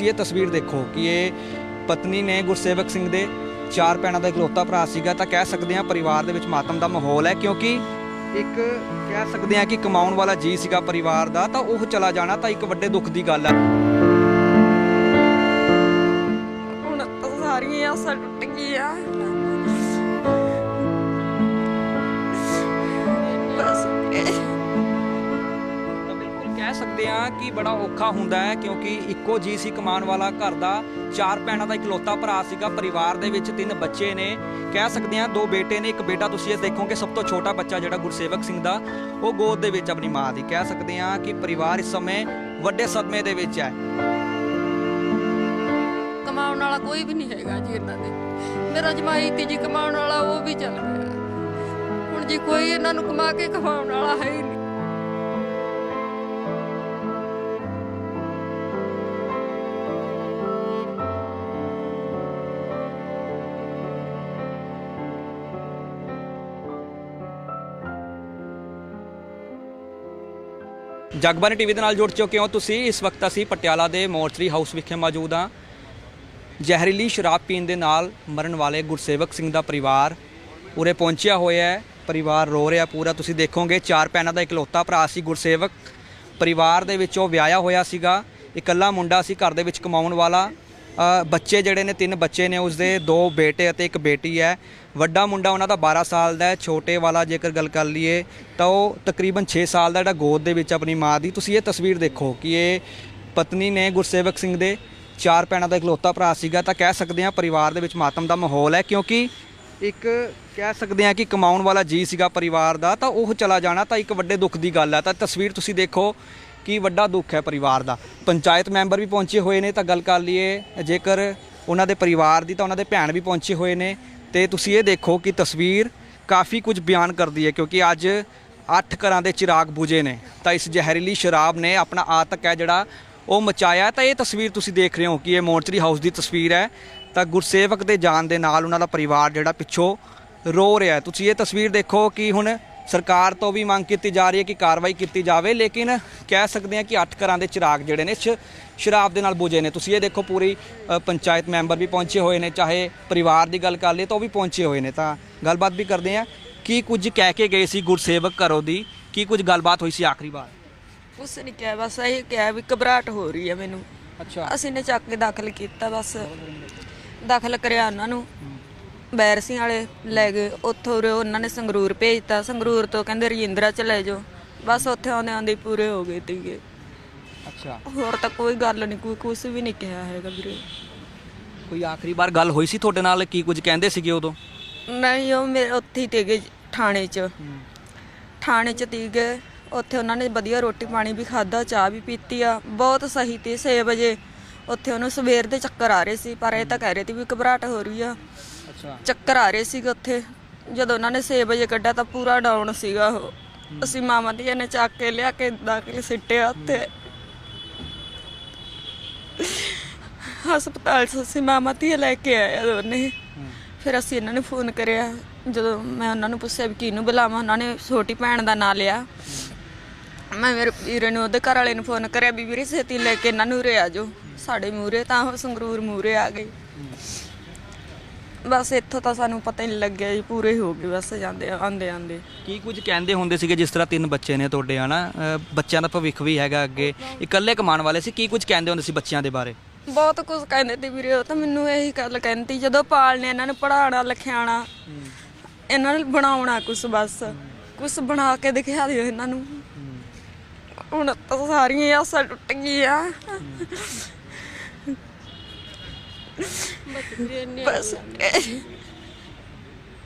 ਤੁਸੀਂ ਇਹ ਤਸਵੀਰ ਦੇਖੋ ਕਿ ਇਹ ਪਤਨੀ ਨੇ ਗੁਰਸੇਵਕ ਸਿੰਘ ਦੇ ਚਾਰ ਭੈਣਾਂ ਦਾ ਇਕਲੌਤਾ ਭਰਾ ਸੀਗਾ, ਤਾਂ ਕਹਿ ਸਕਦੇ ਹਾਂ ਪਰਿਵਾਰ ਦੇ ਵਿੱਚ ਮਾਤਮ ਦਾ ਮਾਹੌਲ ਹੈ, ਕਿਉਂਕਿ ਇੱਕ ਕਹਿ ਸਕਦੇ ਹਾਂ ਕਿ ਕਮਾਉਣ ਵਾਲਾ ਜੀ ਸੀਗਾ ਪਰਿਵਾਰ ਦਾ, ਤਾਂ ਉਹ ਚਲਾ ਜਾਣਾ ਤਾਂ ਇੱਕ ਵੱਡੇ ਦੁੱਖ ਦੀ ਗੱਲ ਹੈ ਹੁਣ ਸਾਰੀਆਂ ਆਸਾਂ ਟੁੱਟ ਗਈਆਂ। ਕਹਿ ਸਕਦੇ ਹਾਂ ਕਿ ਬੜਾ ਔਖਾ ਹੁੰਦਾ ਹੈ ਕਿਉਂਕਿ ਇੱਕੋ ਜੀ ਸੀ ਕਮਾਉਣ ਵਾਲਾ ਘਰ ਦਾ, ਚਾਰ ਭੈਣਾਂ ਦਾ ਇਕਲੌਤਾ ਭਰਾ ਸੀਗਾ, ਪਰਿਵਾਰ ਦੇ ਵਿੱਚ ਤਿੰਨ ਬੱਚੇ ਨੇ। ਕਹਿ ਸਕਦੇ ਹਾਂ ਦੋ ਬੇਟੇ ਨੇ, ਇੱਕ ਬੇਟਾ ਤੁਸੀਂ ਇਹ ਦੇਖੋਗੇ ਸਭ ਤੋਂ ਛੋਟਾ ਬੱਚਾ ਜਿਹੜਾ ਗੁਰਸੇਵਕ ਸਿੰਘ ਦਾ, ਉਹ ਗੋਦ ਦੇ ਵਿੱਚ ਆਪਣੀ ਮਾਂ ਦੀ। ਕਹਿ ਸਕਦੇ ਹਾਂ ਕਿ ਪਰਿਵਾਰ ਇਸ ਸਮੇਂ ਵੱਡੇ ਸਦਮੇ ਦੇ ਵਿੱਚ ਹੈ। ਕਮਾਉਣ ਵਾਲਾ ਕੋਈ ਵੀ ਨਹੀਂ ਹੈਗਾ ਜੀ ਇਹਨਾਂ ਦੇ। ਮੇਰਾ ਜਮਾਈ ਤੀ ਜੀ ਕਮਾਉਣ ਵਾਲਾ ਉਹ ਵੀ ਚੱਲ ਗਿਆ ਹੁਣ ਜੀ ਕੋਈ ਇਹਨਾਂ ਨੂੰ ਕਮਾ ਕੇ ਖਵਾਉਣ ਵਾਲਾ ਹੈ ਹੀ ਨਹੀਂ। ਜਗਬਾਨੀ ਟੀਵੀ ਦੇ ਨਾਲ ਜੁੜ ਚੁੱਕੇ ਹੋ ਤੁਸੀਂ। ਇਸ ਵਕਤ ਅਸੀਂ ਪਟਿਆਲਾ ਦੇ ਮੋਰਚਰੀ ਹਾਊਸ ਵਿਖੇ ਮੌਜੂਦ ਹਾਂ। ਜ਼ਹਿਰੀਲੀ ਸ਼ਰਾਬ ਪੀਣ ਦੇ ਨਾਲ ਮਰਨ ਵਾਲੇ ਗੁਰਸੇਵਕ ਸਿੰਘ ਦਾ ਪਰਿਵਾਰ ਉਰੇ ਪਹੁੰਚਿਆ ਹੋਇਆ ਹੈ। ਪਰਿਵਾਰ ਰੋ ਰਿਹਾ ਪੂਰਾ। ਤੁਸੀਂ ਦੇਖੋਗੇ, ਚਾਰ ਭੈਣਾਂ ਦਾ ਇਕਲੌਤਾ ਭਰਾ ਸੀ ਗੁਰਸੇਵਕ। ਪਰਿਵਾਰ ਦੇ ਵਿੱਚ ਉਹ ਵਿਆਹਿਆ ਹੋਇਆ ਸੀਗਾ। ਇਕੱਲਾ ਮੁੰਡਾ ਸੀ ਘਰ ਦੇ ਵਿੱਚ ਕਮਾਉਣ ਵਾਲਾ। ਬੱਚੇ ਜਿਹੜੇ ਨੇ, ਤਿੰਨ ਬੱਚੇ ਨੇ, ਉਸਦੇ ਦੋ ਬੇਟੇ ਅਤੇ ਇੱਕ ਬੇਟੀ ਹੈ। ਵੱਡਾ ਮੁੰਡਾ ਉਹਨਾਂ ਦਾ 12 ਸਾਲ ਦਾ ਹੈ, ਛੋਟੇ ਵਾਲਾ ਜੇਕਰ ਗੱਲ ਕਰ ਲਈਏ ਤਾਂ ਉਹ ਤਕਰੀਬਨ 6 ਸਾਲ ਦਾ ਜਿਹੜਾ ਗੋਦ ਦੇ ਵਿੱਚ ਆਪਣੀ ਮਾਂ ਦੀ। ਤੁਸੀਂ ਇਹ ਤਸਵੀਰ ਦੇਖੋ ਕਿ ਇਹ ਪਤਨੀ ਨੇ ਗੁਰਸੇਵਕ ਸਿੰਘ ਦੇ ਚਾਰ ਭੈਣਾਂ ਦਾ ਇਕਲੌਤਾ ਭਰਾ ਸੀਗਾ। ਤਾਂ ਕਹਿ ਸਕਦੇ ਹਾਂ ਪਰਿਵਾਰ ਦੇ ਵਿੱਚ ਮਾਤਮ ਦਾ ਮਾਹੌਲ ਹੈ, ਕਿਉਂਕਿ ਇੱਕ ਕਹਿ ਸਕਦੇ ਹਾਂ ਕਿ ਕਮਾਉਣ ਵਾਲਾ ਜੀ ਸੀਗਾ ਪਰਿਵਾਰ ਦਾ, ਤਾਂ ਉਹ ਚਲਾ ਜਾਣਾ ਤਾਂ ਇੱਕ ਵੱਡੇ ਦੁੱਖ ਦੀ ਗੱਲ ਹੈ। ਤਾਂ ਤਸਵੀਰ ਤੁਸੀਂ ਦੇਖੋ ਕਿ ਵੱਡਾ ਦੁੱਖ ਹੈ ਪਰਿਵਾਰ ਦਾ? ਪੰਚਾਇਤ ਮੈਂਬਰ ਵੀ ਪਹੁੰਚੇ ਹੋਏ ਨੇ ਤਾਂ ਗੱਲ ਕਰ ਲਈਏ। ਜੇਕਰ ਉਹਨਾਂ ਦੇ ਪਰਿਵਾਰ ਦੀ ਤਾਂ ਉਹਨਾਂ ਦੇ ਭੈਣ ਵੀ ਪਹੁੰਚੇ ਹੋਏ ਨੇ। ਤੇ ਤੁਸੀਂ ਇਹ ਦੇਖੋ ਕਿ ਤਸਵੀਰ ਕਾਫੀ ਕੁਝ ਬਿਆਨ ਕਰਦੀ ਹੈ ਕਿਉਂਕਿ ਅੱਜ ਅੱਠ ਘਰਾਂ ਦੇ ਚਿਰਾਗ ਬੁਝੇ ਨੇ। ਤਾਂ ਇਸ ਜ਼ਹਿਰੀਲੀ ਸ਼ਰਾਬ ਨੇ ਆਪਣਾ ਆਤਕ ਹੈ ਜਿਹੜਾ ਉਹ ਮਚਾਇਆ। ਤਾਂ ਇਹ ਤਸਵੀਰ ਤੁਸੀਂ ਦੇਖ ਰਹੇ ਹੋ ਕਿ ਇਹ ਮੋਰਚਰੀ ਹਾਊਸ ਦੀ ਤਸਵੀਰ ਹੈ। ਤਾਂ ਗੁਰਸੇਵਕ ਦੇ ਜਾਣ ਦੇ ਨਾਲ ਉਹਨਾਂ ਦਾ ਪਰਿਵਾਰ ਜਿਹੜਾ ਪਿੱਛੋਂ ਰੋ ਰਿਹਾ ਤੁਸੀਂ ਇਹ ਤਸਵੀਰ ਦੇਖੋ ਕਿ ਹੁਣ ਸਰਕਾਰ ਤੋਂ ਵੀ ਮੰਗ ਕੀਤੀ ਜਾ ਰਹੀ ਹੈ ਕਿ ਕਾਰਵਾਈ ਕੀਤੀ ਜਾਵੇ ਲੇਕਿਨ ਕਹਿ ਸਕਦੇ ਹਾਂ ਕਿ ਅੱਠ ਘਰਾਂ ਦੇ ਚਿਰਾਗ ਜਿਹੜੇ ਨੇ ਸ਼ਰਾਬ ਦੇ ਨਾਲ ਬੁਝੇ ਨੇ। ਤੁਸੀਂ ਇਹ ਦੇਖੋ ਪੂਰੀ ਪੰਚਾਇਤ ਮੈਂਬਰ ਵੀ ਪਹੁੰਚੇ ਹੋਏ ਨੇ ਚਾਹੇ ਪਰਿਵਾਰ ਦੀ ਗੱਲ ਕਰ ਲਈਏ ਤਾਂ ਉਹ ਵੀ ਪਹੁੰਚੇ ਹੋਏ ਨੇ। ਤਾਂ ਗੱਲਬਾਤ ਵੀ ਕਰਦੇ ਹਾਂ ਕੀ ਕੁਝ ਕਹਿ ਕੇ ਗਏ ਸੀ ਗੁਰਸੇਵਕ ਘਰੋਂ ਦੀ? ਕੀ ਕੁਝ ਗੱਲਬਾਤ ਹੋਈ ਸੀ ਆਖਰੀ ਵਾਰ? ਕੁਛ ਨਹੀਂ ਕਿਹਾ ਬਸ ਇਹ ਕਿਹਾ ਵੀ ਘਬਰਾਹਟ ਹੋ ਰਹੀ ਹੈ ਮੈਨੂੰ। ਅੱਛਾ। ਅਸੀਂ ਨੇ ਚੱਕ ਕੇ ਦਾਖਲ ਕੀਤਾ ਬਸ। ਦਾਖਲ ਕਰਿਆ ਉਹਨਾਂ ਨੂੰ। ਬੈਰਸੀ ਵਾਲੇ ਲੈ ਗਏ ਉੱਥੋਂ ਉਰੇ ਉਹਨਾਂ ਨੇ ਸੰਗਰੂਰ ਭੇਜਤਾ। ਸੰਗਰੂਰ ਤੋਂ ਕਹਿੰਦੇ ਰਜਿੰਦਰਾ ਚ ਲੈ ਜਾਓ। ਬਸ ਉੱਥੇ ਆਉਂਦੇ ਆਉਂਦੇ ਹੀ ਪੂਰੇ ਹੋ ਗਏ ਤੀਗੇ। ਅੱਛਾ। ਹੋਰ ਤਾਂ ਕੋਈ ਗੱਲ ਨਹੀਂ ਕੋਈ ਕੁਝ ਵੀ ਨਹੀਂ ਕਿਹਾ ਹੈਗਾ ਵੀਰੇ। ਕੋਈ ਆਖਰੀ ਵਾਰ ਗੱਲ ਹੋਈ ਸੀ ਤੁਹਾਡੇ ਨਾਲ? ਕੀ ਕੁਝ ਕਹਿੰਦੇ ਸੀਗੇ ਉਦੋਂ? ਨਹੀਂ ਉਹ ਮੇਰੇ ਉੱਥੇ ਹੀ ਤੀਗੇ ਥਾਣੇ 'ਚ। ਥਾਣੇ 'ਚ ਤੀਗੇ। ਉੱਥੇ ਉਹਨਾਂ ਨੇ ਵਧੀਆ ਰੋਟੀ ਪਾਣੀ ਵੀ ਖਾਦਾ ਚਾਹ ਵੀ ਪੀਤੀ ਆ। ਬਹੁਤ ਸਹੀ ਤੇ 6 ਵਜੇ। ਉੱਥੇ ਉਹਨੂੰ ਸਵੇਰ ਦੇ ਚੱਕਰ ਆ ਰਹੇ ਸੀ ਪਰ ਇਹ ਤਾਂ ਕਹਿ ਰਹੇ ਸੀ ਵੀ ਘਬਰਾਹਟ ਹੋ ਰਹੀ ਆ। ਚੱਕਰ ਆ ਰਹੇ ਸੀਗੇ ਉੱਥੇ। ਜਦੋਂ ਉਹਨਾਂ ਨੇ 6 ਵਜੇ ਕੱਢਿਆ ਤਾਂ ਪੂਰਾ ਡਾਊਨ ਸੀਗਾ ਉਹ। ਅਸੀਂ ਮਾਮਾ ਦੀਆਂ ਨੇ ਚੱਕ ਕੇ ਲਿਆ ਕੇ ਦਾਖਲ ਸਿੱਟਿਆ ਉੱਥੇ। ਹਸਪਤਾਲ 'ਚ ਅਸੀਂ ਮਾਮਾ ਧੀਆ ਲੈ ਕੇ ਆਇਆ ਦੋਨੇ। ਫਿਰ ਅਸੀਂ ਇਹਨਾਂ ਨੂੰ ਫੋਨ ਕਰਿਆ। ਜਦੋਂ ਮੈਂ ਉਹਨਾਂ ਨੂੰ ਪੁੱਛਿਆ ਵੀ ਕਿਹਨੂੰ ਬੁਲਾਵਾਂ ਉਹਨਾਂ ਨੇ ਛੋਟੀ ਭੈਣ ਦਾ ਨਾਂ ਲਿਆ। ਮੈਂ ਮੇਰੇ ਵੀਰੇ ਨੂੰ ਉਹਦੇ ਘਰ ਵਾਲੇ ਨੂੰ ਫੋਨ ਕਰਿਆ ਵੀ ਵੀਰੇ ਛੇਤੀ ਲੈ ਕੇ ਇਹਨਾਂ ਨੂੰ ਉਰੇ ਆ ਜਾਓ। ਸਾਡੇ ਮੂਰੇ ਤਾਂ ਉਹ ਸੰਗਰੂਰ ਮੂਰੇ ਆ ਗਏ। ਬਸ ਇੱਥੋਂ ਤਾਂ ਸਾਨੂੰ ਪਤਾ ਹੀ ਨਹੀਂ ਲੱਗਿਆ ਜੀ ਪੂਰੇ ਹੋ ਗਏ ਬਸ ਜਾਂਦੇ ਆਂਦੇ ਆਂਦੇ ਕੀ ਕੁਝ ਕਹਿੰਦੇ ਹੁੰਦੇ ਸੀਗੇ ਜਿਸ ਤਰ੍ਹਾਂ ਤਿੰਨ ਬੱਚੇ ਨੇ ਤੁਹਾਡੇ ਹਨਾ? ਅ, ਬੱਚਿਆਂ ਦਾ ਭਵਿੱਖ ਵੀ ਹੈਗਾ ਅੱਗੇ। ਇਕੱਲੇ ਕਮਾਉਣ ਵਾਲੇ ਸੀ ਕੀ ਕੁਝ ਕਹਿੰਦੇ ਹੁੰਦੇ ਸੀ ਬੱਚਿਆਂ ਦੇ ਬਾਰੇ? ਬਹੁਤ ਕੁਝ ਕਹਿੰਦੇ ਤੇ ਵੀਰੇ ਉਹ ਤਾਂ ਮੈਨੂੰ ਇਹੀ ਗੱਲ ਕਹਿੰਦੀ ਜਦੋਂ ਪਾਲਨੇ ਇਹਨਾਂ ਨੂੰ ਪੜਾਉਣਾ ਲਿਖਾਉਣਾ ਇਹਨਾਂ ਨੂੰ ਬਣਾਉਣਾ ਕੁਝ ਬਸ। ਕੁਝ ਬਣਾ ਕੇ ਦਿਖਾ ਦਿਓ ਇਹਨਾਂ ਨੂੰ। ਹੁਣ ਤਾਂ ਸਾਰੀਆਂ ਆਸਾਂ ਟੁੱਟ ਗਈਆਂ। ਬਸ।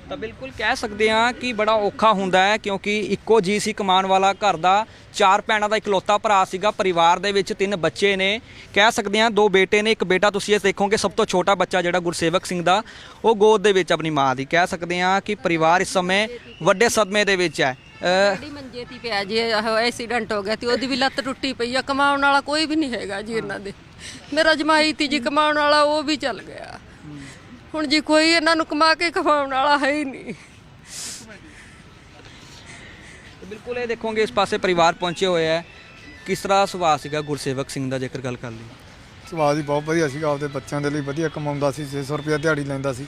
ਤਾਂ ਬਿਲਕੁਲ ਕਹਿ ਸਕਦੇ ਹਾਂ ਕਿ ਬੜਾ ਔਖਾ ਹੁੰਦਾ ਹੈ ਕਿਉਂਕਿ ਇੱਕੋ ਜੀ ਸੀ ਕਮਾਉਣ ਵਾਲਾ ਘਰ ਦਾ। ਚਾਰ ਭੈਣਾਂ ਦਾ ਇਕਲੌਤਾ ਭਰਾ ਸੀਗਾ ਪਰਿਵਾਰ ਦੇ ਵਿੱਚ ਤਿੰਨ ਬੱਚੇ ਨੇ। ਕਹਿ ਸਕਦੇ ਹਾਂ ਦੋ ਬੇਟੇ ਨੇ ਇੱਕ ਬੇਟਾ ਤੁਸੀਂ ਇਹ ਦੇਖੋਗੇ ਸਭ ਤੋਂ ਛੋਟਾ ਬੱਚਾ ਜਿਹੜਾ ਗੁਰਸੇਵਕ ਸਿੰਘ ਦਾ ਉਹ ਗੋਦ ਦੇ ਵਿੱਚ ਆਪਣੀ ਮਾਂ ਦੀ। ਕਹਿ ਸਕਦੇ ਹਾਂ ਕਿ ਪਰਿਵਾਰ ਇਸ ਸਮੇਂ ਵੱਡੇ ਸਦਮੇ ਦੇ ਵਿੱਚ ਹੈ। ਅ, ਜਿਹੜੀ ਮੰਜੇ ਤੇ ਪਿਆ ਜੀ ਐਕਸੀਡੈਂਟ ਹੋ ਗਿਆ ਤੇ ਉਹਦੀ ਵੀ ਲੱਤ ਟੁੱਟੀ ਪਈ ਆ ਕਮਾਉਣ ਵਾਲਾ ਕੋਈ ਵੀ ਨਹੀਂ ਹੈਗਾ ਜੀ ਇਹਨਾਂ ਦੇ। ਮੇਰਾ ਜਮਾਈ ਤੀ ਜੀ ਕਮਾਉਣ ਵਾਲਾ ਉਹ ਵੀ ਚੱਲ ਗਿਆ। ਹੁਣ ਜੀ ਕੋਈ ਇਹਨਾਂ ਨੂੰ ਕਮਾ ਕੇ ਖਵਾਉਣ ਵਾਲਾ ਹੈ ਹੀ ਨਹੀਂ। ਤੇ ਬਿਲਕੁਲ ਇਹ ਦੇਖੋਗੇ ਇਸ ਪਾਸੇ ਪਰਿਵਾਰ ਪਹੁੰਚੇ ਹੋਏ ਹੈ। ਕਿਸ ਤਰ੍ਹਾਂ ਸੁਭਾਅ ਸੀਗਾ ਗੁਰਸੇਵਕ ਸਿੰਘ ਦਾ ਜੇਕਰ ਗੱਲ ਕਰ ਲਈ ਸੁਭਾਅ ਜੀ ਬਹੁਤ ਵਧੀਆ ਸੀਗਾ ਆਪਦੇ ਬੱਚਿਆਂ ਦੇ ਲਈ ਵਧੀਆ ਕਮਾਉਂਦਾ ਸੀ 600 ਰੁਪਏ ਦਿਹਾੜੀ ਲੈਂਦਾ ਸੀ।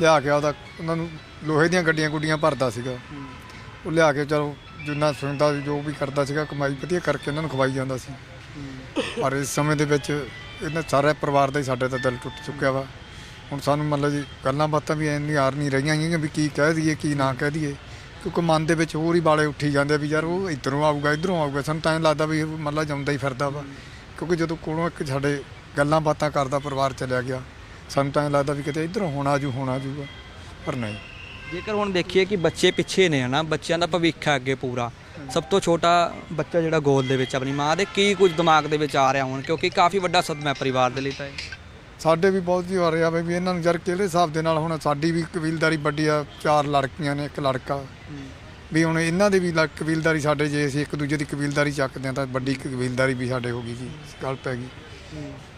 ਲਿਆ ਕੇ ਆਪਦਾ ਉਹਨਾਂ ਨੂੰ ਲੋਹੇ ਦੀਆਂ ਗੱਡੀਆਂ ਗੁੱਡੀਆਂ ਭਰਦਾ ਸੀਗਾ। ਉਹ ਲਿਆ ਕੇ ਚਲੋ ਜਿੰਨਾ ਸੁਣਦਾ ਜੋ ਵੀ ਕਰਦਾ ਸੀਗਾ ਕਮਾਈ ਵਧੀਆ ਕਰਕੇ ਉਹਨਾਂ ਨੂੰ ਖਵਾਈ ਜਾਂਦਾ ਸੀ। ਪਰ ਇਸ ਸਮੇਂ ਦੇ ਵਿੱਚ ਇਹਨਾਂ ਸਾਰੇ ਪਰਿਵਾਰ ਦਾ ਹੀ ਸਾਡੇ ਤਾਂ ਦਿਲ ਟੁੱਟ ਚੁੱਕਿਆ ਵਾ। ਹੁਣ ਸਾਨੂੰ ਮਤਲਬ ਜੀ ਗੱਲਾਂ ਬਾਤਾਂ ਵੀ ਇੰਨੀ ਆਰ ਨਹੀਂ ਰਹੀਆਂ ਹੈਗੀਆਂ ਵੀ ਕੀ ਕਹਿ ਦਈਏ, ਕੀ ਨਾ ਕਹਿ ਦਈਏ। ਕਿਉਂਕਿ ਮਨ ਦੇ ਵਿੱਚ ਹੋਰ ਹੀ ਬਾਲੇ ਉੱਠੀ ਜਾਂਦੇ ਆ ਵੀ ਯਾਰ ਉਹ ਇੱਧਰੋਂ ਆਊਗਾ ਇੱਧਰੋਂ ਆਊਗਾ। ਸਾਨੂੰ ਤਾਂ ਐਂ ਲੱਗਦਾ ਵੀ ਮਤਲਬ ਜਾਂਦਾ ਹੀ ਫਿਰਦਾ ਵਾ। ਕਿਉਂਕਿ ਜਦੋਂ ਕੋਲੋਂ ਇੱਕ ਸਾਡੇ ਗੱਲਾਂ ਬਾਤਾਂ ਕਰਦਾ ਪਰਿਵਾਰ ਚਲਿਆ ਗਿਆ, ਸਾਨੂੰ ਤਾਂ ਐਂ ਲੱਗਦਾ ਵੀ ਕਿਤੇ ਇੱਧਰੋਂ ਹੋਣਾ ਜੂ, ਹੋਣਾ ਜੂਗਾ। ਪਰ ਨਹੀਂ। ਜੇਕਰ ਹੁਣ ਦੇਖੀਏ ਕਿ ਬੱਚੇ ਪਿੱਛੇ ਨੇ ਹਨਾ, ਬੱਚਿਆਂ ਦਾ ਭਵਿੱਖ ਹੈ ਅੱਗੇ ਪੂਰਾ। ਸਭ ਤੋਂ ਛੋਟਾ ਬੱਚਾ ਜਿਹੜਾ ਗੋਲ ਦੇ ਵਿੱਚ ਆਪਣੀ ਮਾਂ ਦੇ ਕੀ ਕੁਝ ਦਿਮਾਗ ਦੇ ਵਿੱਚ ਆ ਰਿਹਾ ਹੁਣ, ਕਿਉਂਕਿ ਕਾਫੀ ਵੱਡਾ ਸਦਮਾ ਹੈ ਪਰਿਵਾਰ ਦੇ ਲਈ ਤਾਂ ਇਹ। ਸਾਡੇ ਵੀ ਬਹੁਤ ਜੀ ਹੋ ਰਿਹਾ ਵੀ ਇਹਨਾਂ ਨੂੰ ਯਾਰ ਕਿਹੜੇ ਹਿਸਾਬ ਦੇ ਨਾਲ ਹੁਣ ਸਾਡੀ ਵੀ ਕਬੀਲਦਾਰੀ ਵੱਡੀ ਆ, ਚਾਰ ਲੜਕੀਆਂ ਨੇ, ਇੱਕ ਲੜਕਾ। ਵੀ ਹੁਣ ਇਹਨਾਂ ਦੇ ਵੀ ਲ- ਕਬੀਲਦਾਰੀ ਸਾਡੇ ਜੇ ਅਸੀਂ ਇੱਕ ਦੂਜੇ ਦੀ ਕਬੀਲਦਾਰੀ ਚੱਕਦੇ ਆ ਤਾਂ ਵੱਡੀ ਕਬੀਲਦਾਰੀ ਵੀ ਸਾਡੇ ਹੋ ਗਈ ਜੀ, ਗੱਲ ਪੈ ਗਈ।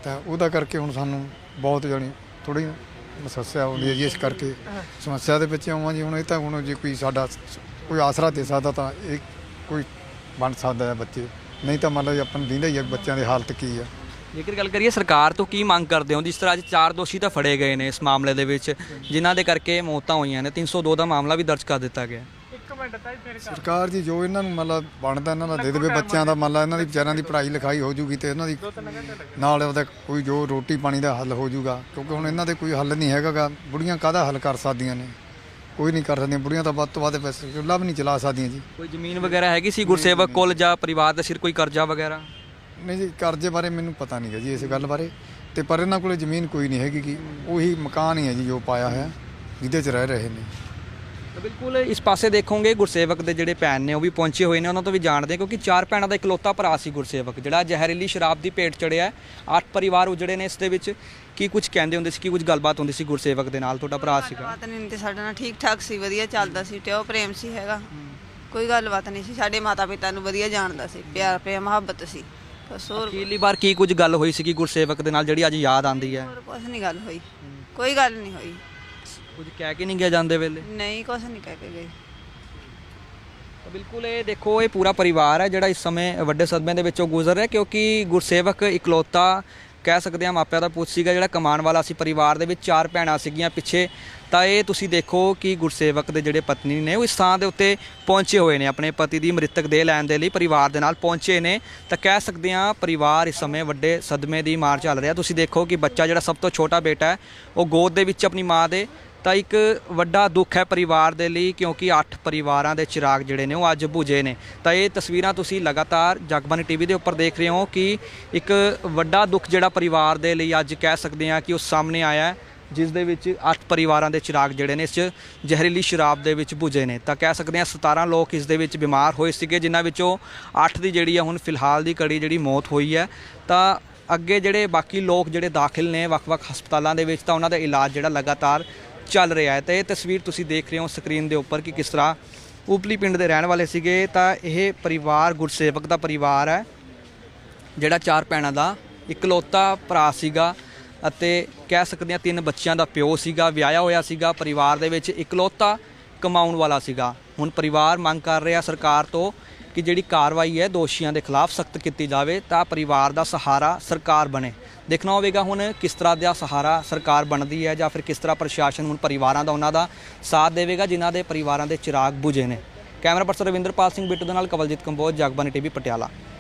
ਤਾਂ ਉਹਦਾ ਕਰਕੇ ਹੁਣ ਸਾਨੂੰ ਬਹੁਤ ਜਾਣੀ ਥੋੜੀ ਸਮੱਸਿਆ ਆਉਂਦੀ ਹੈ ਜੀ, ਇਸ ਕਰਕੇ ਸਮੱਸਿਆ ਦੇ ਵਿੱਚ ਆਵਾਂ ਜੀ, ਹੁਣ ਇਹ ਤਾਂ ਹੁਣ ਜੇ ਕੋਈ ਸਾਡਾ ਸ- ਕੋਈ ਆਸਰਾ ਦੇ ਸਕਦਾ ਤਾਂ ਇਹ ਕੋਈ ਬਣ ਸਕਦਾ ਹੈ ਬੱਚੇ। ਨਹੀਂ ਤਾਂ ਮੰਨ ਲਓ ਜੀ, ਆਪਾਂ ਨੂੰ ਦਿੰਦਾ ਹੀ ਆ ਵੀ ਬੱਚਿਆਂ ਦੀ ਹਾਲਤ ਕੀ ਆ। ਜੇਕਰ ਗੱਲ ਕਰੀਏ ਸਰਕਾਰ ਤੋਂ ਕੀ ਮੰਗ ਕਰਦੇ ਹੋ? ਜਿਸ ਤਰ੍ਹਾਂ ਅੱਜ ਚਾਰ ਦੋਸ਼ੀ ਤਾਂ ਫੜੇ ਗਏ ਨੇ ਇਸ ਮਾਮਲੇ ਦੇ ਵਿੱਚ ਜਿਨ੍ਹਾਂ ਦੇ ਕਰਕੇ ਮੌਤਾਂ ਹੋਈਆਂ ਨੇ। 302 ਦਾ ਮਾਮਲਾ ਵੀ ਦਰਜ ਕਰ ਦਿੱਤਾ ਗਿਆ। ਸਰਕਾਰ ਜੀ ਜੋ ਇਹਨਾਂ ਨੂੰ ਮਤਲਬ ਬਣਦਾ ਇਹਨਾਂ ਦਾ ਦੇ ਦੇਵੇ ਬੱਚਿਆਂ ਦਾ ਮਤਲਬ ਇਹਨਾਂ ਦੀ ਵਿਚਾਰਿਆਂ ਦੀ ਪੜ੍ਹਾਈ ਲਿਖਾਈ ਹੋ ਜੂਗੀ ਤੇ ਇਹਨਾਂ ਦੀ ਨਾਲ ਉਹਦਾ ਕੋਈ ਜੋ ਰੋਟੀ ਪਾਣੀ ਦਾ ਹੱਲ ਹੋ ਜੂਗਾ ਕਿਉਂਕਿ ਹੁਣ ਇਹਨਾਂ ਦੇ ਕੋਈ ਹੱਲ ਨਹੀਂ ਹੈਗਾਗਾ ਬੁੜੀਆਂ ਕਾਹਦਾ ਹੱਲ ਕਰ ਸਕਦੀਆਂ ਨੇ? ਕੋਈ ਨਹੀਂ ਕਰ ਸਕਦੀਆਂ। ਬੁੜੀਆਂ ਤਾਂ ਵੱਧ ਤੋਂ ਵੱਧ ਪੈਸੇ ਚੁੱਲ੍ਹਾ ਵੀ ਨਹੀਂ ਚਲਾ ਸਕਦੀਆਂ ਜੀ। ਕੋਈ ਜ਼ਮੀਨ ਵਗੈਰਾ ਹੈਗੀ ਸੀ ਗੁਰਸੇਵਕ ਕੋਲ ਜਾਂ ਪਰਿਵਾਰ ਦੇ ਸਿਰ ਕੋਈ ਕਰਜ਼ਾ ਵਗੈਰਾ? ਨਹੀਂ ਜੀ ਕਰਜ਼ੇ ਬਾਰੇ ਮੈਨੂੰ ਪਤਾ ਨਹੀਂ ਹੈ ਜੀ ਇਸ ਗੱਲ ਬਾਰੇ। ਤੇ ਪਰ ਇਹਨਾਂ ਕੋਲੇ ਜ਼ਮੀਨ ਕੋਈ ਨਹੀਂ ਹੈਗੀ ਗੀ। ਉਹੀ ਮਕਾਨ ਹੀ ਹੈ ਜੀ ਜੋ ਪਾਇਆ ਹੋਇਆ ਜਿਹਦੇ 'ਚ ਰਹਿ ਰਹੇ ਨੇ। ਤਾਂ ਬਿਲਕੁਲ ਇਸ ਪਾਸੇ ਦੇਖੋਗੇ ਗੁਰਸੇਵਕ ਦੇ ਜਿਹੜੇ ਭੈਣ ਨੇ ਉਹ ਵੀ ਪਹੁੰਚੇ ਹੋਏ ਨੇ ਉਹਨਾਂ ਤੋਂ ਵੀ ਜਾਣਦੇ ਹਾਂ ਕਿਉਂਕਿ ਚਾਰ ਭੈਣਾਂ ਦਾ ਇਕਲੌਤਾ ਭਰਾ ਸੀ ਗੁਰਸੇਵਕ ਜਿਹੜਾ ਜ਼ਹਿਰੀਲੀ ਸ਼ਰਾਬ ਦੀ ਭੇਟ ਚੜਿਆ। ਅੱਠ ਪਰਿਵਾਰ ਉਜੜੇ ਨੇ ਇਸ ਦੇ ਵਿੱਚ। ਕੀ ਕੁਝ ਕਹਿੰਦੇ ਹੁੰਦੇ ਸੀ ਕੀ ਕੁਝ ਗੱਲਬਾਤ ਹੁੰਦੀ ਸੀ ਗੁਰਸੇਵਕ ਦੇ ਨਾਲ? ਤੁਹਾਡਾ ਭਰਾ ਸੀਗਾ। ਗੱਲਬਾਤ ਨਹੀਂ ਤੇ ਸਾਡੇ ਨਾਲ ਠੀਕ ਠਾਕ ਸੀ ਵਧੀਆ ਚੱਲਦਾ ਸੀ ਤੇ ਉਹ ਪ੍ਰੇਮ ਸੀ ਹੈਗਾ। ਕੋਈ ਗੱਲਬਾਤ ਨਹੀਂ ਸੀ ਸਾਡੇ ਮਾਤਾ ਪਿਤਾ ਨੂੰ ਵਧੀਆ ਜਾਣਦਾ ਸੀ ਪਿਆਰ ਪ੍ਰੇਮ ਮੁਹੱਬਤ ਸੀ। ਬਸ ਹੋਰ ਵਾਰ ਕੀ ਕੁਝ ਗੱਲ ਹੋਈ ਸੀ ਕਿ ਗੁਰਸੇਵਕ ਦੇ ਨਾਲ ਜਿਹੜੀ ਅੱਜ ਯਾਦ ਆਂਦੀ ਹੈ? ਹੋਰ ਕੁਝ ਨਹੀਂ ਗੱਲ ਹੋਈ। ਕੋਈ ਗੱਲ ਨਹੀਂ ਹੋਈ। ਕੁਝ ਕਹਿ ਕੇ ਨਹੀਂ ਗਿਆ ਜਾਂਦੇ ਵੇਲੇ? ਨਹੀਂ ਕੁਝ ਨਹੀਂ ਕਹਿ ਕੇ ਗਈ ਤਾਂ ਬਿਲਕੁਲ ਇਹ ਦੇਖੋ ਇਹ ਪੂਰਾ ਪਰਿਵਾਰ ਹੈ ਜਿਹੜਾ ਇਸ ਸਮੇਂ ਵੱਡੇ ਸਦਮੇ ਦੇ ਵਿੱਚੋਂ ਗੁਜ਼ਰ ਰਿਹਾ ਕਿਉਂਕਿ ਗੁਰਸੇਵਕ ਇਕਲੌਤਾ ਕਹਿ ਸਕਦੇ ਹਾਂ ਮਾਪਿਆਂ ਦਾ ਪੁੱਤ ਸੀਗਾ ਜਿਹੜਾ ਕਮਾਉਣ ਵਾਲਾ ਸੀ, ਪਰਿਵਾਰ ਦੇ ਵਿੱਚ ਚਾਰ ਭੈਣਾਂ ਸੀਗੀਆਂ ਪਿੱਛੇ। ਤਾਂ ਇਹ ਤੁਸੀਂ ਦੇਖੋ ਕਿ ਗੁਰਸੇਵਕ ਦੇ ਜਿਹੜੇ ਪਤਨੀ ਨੇ, ਉਹ ਇਸ ਥਾਂ ਦੇ ਉੱਤੇ ਪਹੁੰਚੇ ਹੋਏ ਨੇ, ਆਪਣੇ ਪਤੀ ਦੀ ਮ੍ਰਿਤਕ ਦੇਹ ਲੈਣ ਦੇ ਲਈ ਪਰਿਵਾਰ ਦੇ ਨਾਲ ਪਹੁੰਚੇ ਨੇ। ਤਾਂ ਕਹਿ ਸਕਦੇ ਹਾਂ ਪਰਿਵਾਰ ਇਸ ਸਮੇਂ ਵੱਡੇ ਸਦਮੇ ਦੀ ਮਾਰ ਚੱਲ ਰਿਹਾ। ਤੁਸੀਂ ਦੇਖੋ ਕਿ ਬੱਚਾ ਜਿਹੜਾ ਸਭ ਤੋਂ ਛੋਟਾ ਬੇਟਾ ਹੈ, ਉਹ ਗੋਦ ਦੇ ਵਿੱਚ ਆਪਣੀ ਮਾਂ ਦੇ ਤਾਂ ਇੱਕ ਵੱਡਾ ਦੁੱਖ ਹੈ ਪਰਿਵਾਰ ਦੇ ਲਈ, ਕਿਉਂਕਿ 8 ਪਰਿਵਾਰਾਂ ਦੇ ਚਿਰਾਗ ਜਿਹੜੇ ਨੇ ਉਹ ਅੱਜ ਬੁਝੇ ਨੇ। ਤਾਂ ਇਹ ਤਸਵੀਰਾਂ ਤੁਸੀਂ ਲਗਾਤਾਰ ਜਗਬਾਨੀ ਟੀਵੀ ਦੇ ਉੱਪਰ ਦੇਖ ਰਹੇ ਹੋ ਕਿ ਇੱਕ ਵੱਡਾ ਦੁੱਖ ਜਿਹੜਾ ਪਰਿਵਾਰ ਦੇ ਲਈ ਅੱਜ ਕਹਿ ਸਕਦੇ ਹਾਂ ਕਿ ਉਹ ਸਾਹਮਣੇ ਆਇਆ ਜਿਸ ਦੇ ਵਿੱਚ 8 ਪਰਿਵਾਰਾਂ ਦੇ ਚਿਰਾਗ ਜਿਹੜੇ ਨੇ ਇਸ 'ਚ ਜ਼ਹਿਰੀਲੀ ਸ਼ਰਾਬ ਦੇ ਵਿੱਚ ਬੁਝੇ ਨੇ। ਤਾਂ ਕਹਿ ਸਕਦੇ ਹਾਂ 17 ਲੋਕ ਇਸ ਦੇ ਵਿੱਚ ਬਿਮਾਰ ਹੋਏ ਸੀਗੇ, ਜਿਨ੍ਹਾਂ ਵਿੱਚੋਂ 8 ਦੀ ਜਿਹੜੀ ਆ ਹੁਣ ਫਿਲਹਾਲ ਦੀ ਕੜੀ ਜਿਹੜੀ ਮੌਤ ਹੋਈ ਹੈ। ਤਾਂ ਅੱਗੇ ਜਿਹੜੇ ਬਾਕੀ ਲੋਕ ਜਿਹੜੇ ਦਾਖਲ ਨੇ ਵੱਖ-ਵੱਖ ਹਸਪਤਾਲਾਂ ਦੇ ਵਿੱਚ, ਤਾਂ ਉਹਨਾਂ ਦਾ ਇਲਾਜ ਜਿਹੜਾ ਲਗਾਤਾਰ ਚੱਲ ਰਿਹਾ ਹੈ ਤੇ ਇਹ ਤਸਵੀਰ ਤੁਸੀਂ ਦੇਖ ਰਹੇ ਹੋ ਸਕਰੀਨ ਦੇ ਉੱਪਰ ਕਿ ਕਿਸ ਤਰ੍ਹਾਂ ਉਪਲੀ ਪਿੰਡ ਦੇ ਰਹਿਣ ਵਾਲੇ ਸੀਗੇ। ਤਾਂ ਇਹ ਪਰਿਵਾਰ, ਗੁਰਸੇਵਕ ਦਾ ਪਰਿਵਾਰ ਹੈ, ਜਿਹੜਾ ਚਾਰ ਭੈਣਾਂ ਦਾ ਇਕਲੌਤਾ ਭਰਾ ਸੀਗਾ ਅਤੇ ਕਹਿ ਸਕਦੇ ਹਾਂ ਤਿੰਨ ਬੱਚਿਆਂ ਦਾ ਪਿਓ ਸੀਗਾ, ਵਿਆਹਿਆ ਹੋਇਆ ਸੀਗਾ, ਪਰਿਵਾਰ ਦੇ ਵਿੱਚ ਇਕਲੌਤਾ ਕਮਾਉਣ ਵਾਲਾ ਸੀਗਾ। ਹੁਣ ਪਰਿਵਾਰ ਮੰਗ ਕਰ ਰਿਹਾ ਸਰਕਾਰ ਤੋਂ ਕਿ ਜਿਹੜੀ ਕਾਰਵਾਈ ਹੈ ਦੋਸ਼ੀਆਂ ਦੇ ਖਿਲਾਫ ਸਖਤ ਕੀਤੀ ਜਾਵੇ ਤਾਂ ਪਰਿਵਾਰ ਦਾ ਸਹਾਰਾ ਸਰਕਾਰ ਬਣੇ। ਦੇਖਣਾ ਹੋਵੇਗਾ ਹੁਣ ਕਿਸ ਤਰ੍ਹਾਂ ਦਾ ਸਹਾਰਾ ਸਰਕਾਰ ਬਣਦੀ ਹੈ ਜਾਂ ਫਿਰ ਕਿਸ ਤਰ੍ਹਾਂ ਪ੍ਰਸ਼ਾਸਨ ਹੁਣ ਪਰਿਵਾਰਾਂ ਦਾ ਉਹਨਾਂ ਦਾ ਸਾਥ ਦੇਵੇਗਾ ਜਿਨ੍ਹਾਂ ਦੇ ਪਰਿਵਾਰਾਂ ਦੇ ਚਿਰਾਗ ਬੁਝੇ ਨੇ। ਕੈਮਰਾ ਪਰਸਨ ਰਵਿੰਦਰਪਾਲ ਸਿੰਘ ਬਿੱਟੂ ਦੇ ਨਾਲ ਕਵਲਜੀਤ ਕੰਬੋਜ, ਜਗਬਾਨੀ ਟੀਵੀ, ਪਟਿਆਲਾ।